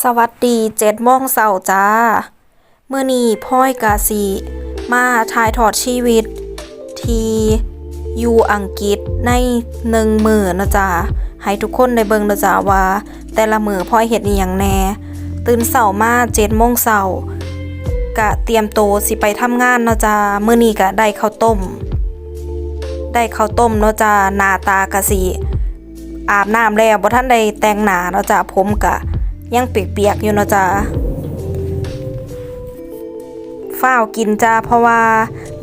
สวัสดีเจ็ดโมงเช้าจ้า เมื่อนี้พ่อยกาสีมาถ่ายทอดชีวิต ทีอยู่อังกฤษในหนึ่งมือนะจ๊ะให้ทุกคนได้เบิ่งนะจ๊ะว่า แต่ละมือพ่อยเฮ็ดอีหยังแน่ ตื่นเช้ามาเจ็ดโมงเช้ากะเตรียมโตสิไปทำงานนะจ๊ะมื้อนี้กะได้ข้าวต้ม ได้ข้าวต้มนะจ๊ะหน้าตากะสิอาบน้ำแล้วบ่ทันได้แต่งหน้าเนาะจ้ะผมกะ ยังเปียกๆอยู่เนาะจ้ะฝ้าวกินจ้าเพราะว่า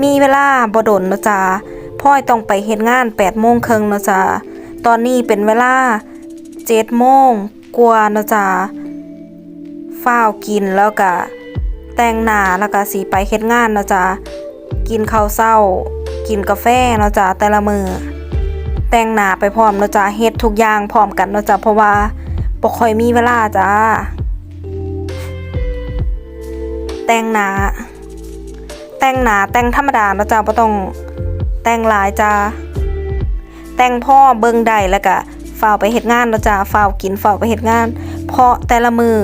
มีเวลาบ่ดนเนาะจ้ะพ่อยต้องไปเฮ็ดงาน8โมงครึ่งเนาะจ้ะตอนนี้เป็นเวลา7โมงกว่าเนาะจ้ะฝ้าวกินแล้วก็แต่งหน้าแล้วก็สิไปเฮ็ดงานเนาะจ้ะกินข้าวเช้า กินกาแฟเนาะจ้ะแต่ละมือแต่งหน้าไปพร้อมเนาะจ้ะเฮ็ดทุกอย่างพร้อมกันเนาะจ้ะเพราะว่า บ่ค่อยมีเวลาจ้า แต่งหนา แต่งหนาแต่งธรรมดาเนาะจ้ะบ่ต้องแต่งหลายจ้า แต่งพ่อเบิ่งได้แล้วก็ฝ้าวไปเฮ็ดงานเนาะจ้ะฝ้าวกินฝ้าวไปเฮ็ดงาน เพราะแต่ละมือ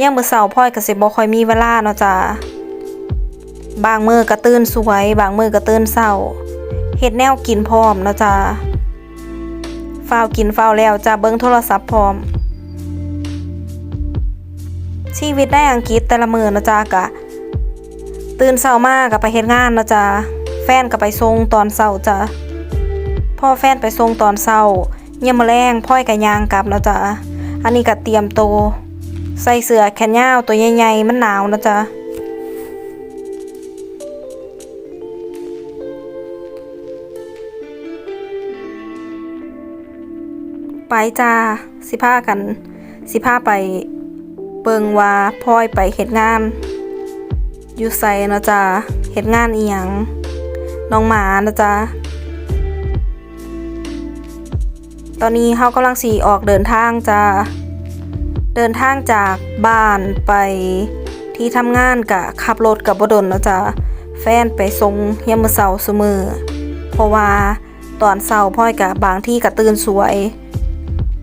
ยามมื้อเช้าพ่อยก็สิบ่ค่อยมีเวลาเนาะจ้ะบางมือก็ตื่นสวย บางมือก็ตื่นเช้าเฮ็ดแนวกินพร้อมเนาะจ้าฟ้าวกินฟ้าวแล้วจ้าเบิ่งโทรศัพท์พร้อม ชีวิตในอังกฤษแต่ละมือนะจ้ากะ ตื่นเช้ามาก็ไปเฮ็ดงานนะจ้าแฟนก็ไปส่งตอนเช้าจ้าพ่อแฟนไปส่งตอนเช้ายามมื้อแลงพ่อยก็ย่างกลับนะจ้าอันนี้ก็เตรียมโตวใส่เสื้อแขนยาวตัวใหญ่ๆมันหนาวนะจ้าไปจ้า สิพากัน สิพาไป บิงว่าพ่อยไปเฮ็ดงาน อยู่ไสเนาะจ้าเฮ็ดงานอีหยังน้องหมานะจ้าตอนนี้เฮากำลังสิออกเดินทางจ้าเดินทางจากบ้านไปที่ทำงานกะขับรถกับบดนเนาะจ้าแฟนไปส่งยามมือเช้าซุมื้อเพราะว่าตอนเช้าพ่อยกะบางที่ก็ตื่นสวย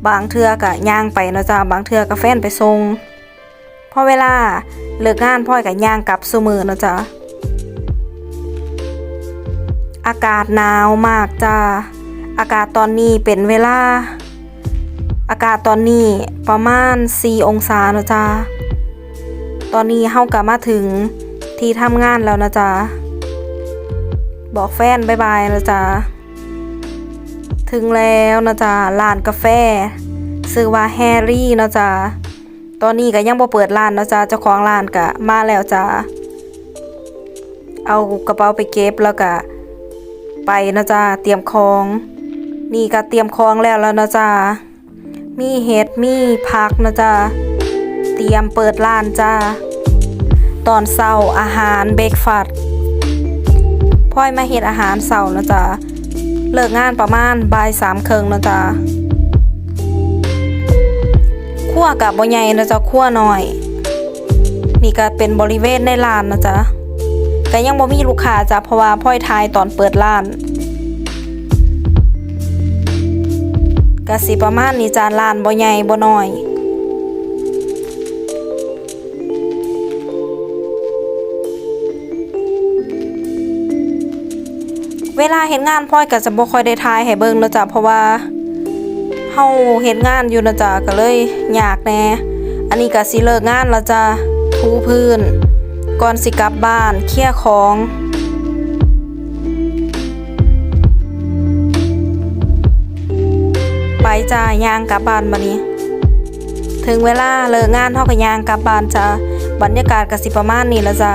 บางเทือก็ย่างไปเนาะจ้าบางเทือก็แฟนไปส่ง พอเวลาเลิกงานพ่อยก็ย่างกลับซุมือนะจ้าอากาศหนาวมากจ้า อากาศตอนนี้เป็นเวลา อากาศตอนนี้ประมาณ 4 องศานะจ้าตอนนี้เฮาก็มาถึงที่ทำงานแล้วนะจ้าบอกแฟนบายบายนะจ้าถึงแล้วนะจ๊ะร้านกาแฟชื่อว่าแฮร์รี่นะจ๊ะ ตอนนี้ก็ยังบ่เปิดร้านนะจ๊ะเจ้าของร้านก็มาแล้วจ้ะเอากระเป๋าไปเก็บแล้วก็ไปนะจ๊ะเตรียมของ นี่ก็เตรียมของแล้วแล้วนะจ๊ะมีเห็ดมีผักนะจ๊ะเตรียมเปิดร้านจ้าตอนเช้าอาหารเบรกฟาสต์พ่อยมาเฮ็ดอาหารเช้านะจ๊ะเลิกงานประมาณบ่ายสามครึ่งนะจ้ะ คั่วกับบ่ใหญ่เนาะจ้ะคั่วหน้อย นี่ก็เป็นบริเวณในร้านนะจ๊ะก็ยังบ่มีลูกค้าจ้ะเพราะว่าพ่อยทายตอนเปิดร้านก็สิประมาณนี้จ้ะร้านบ่ใหญ่บ่น้อยเวลาเฮ็ดงานพ่อยก็จะบ่ค่อยได้ทายให้เบิ่งเนาะจ้ะเพราะว่า เฮาเฮ็ดงานอยู่นะจ้ะก็เลยยากแน่อันนี้ก็สิเลิกงานล้วจ้ะถูพื้น ก่อนสิกลับบ้านเคลียร์ของไปจ้ายางกลับบ้านบัดนี้ ถึงเวลาเลิกงานเฮาก็ยางกลับบ้านจ้ะบรรยากาศก็สิประมาณนี้ละจ้ะ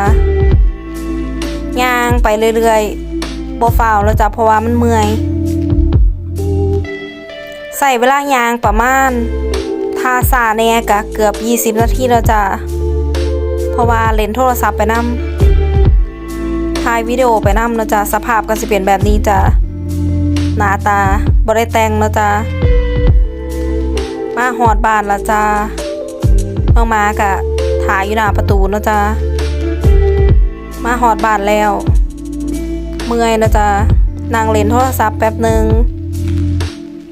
ยางไปเรื่อยๆบ่ฟ้าวแล้วจ้ะเพราะว่ามันเมื่อย ใส่เวลายางประมาณทาซาแน่กะเกือบ 20 นาทีแล้วจ้ะเพราะว่าเลนโทรศัพท์ไปนำถ่ายวิดีโอไปนำเนาะจ้ะสภาพก็สิเป็นแบบนี้จ้ะหน้าตาบ่ได้แต่งเนาะจ้ะมาฮอดบ้านและจ้ะน้องมากะถ่ายอยู่หน้าประตูเนาะจ้ะมาฮอดบ้านแล้ว เมื่อยนะจ๊ะนั่งเล่นโทรศัพท์แป๊บหนึ่ง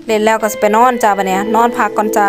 เล่นแล้วก็สิไปนอนจ้าบัดเนี้ยนอนพักก่อนจ้า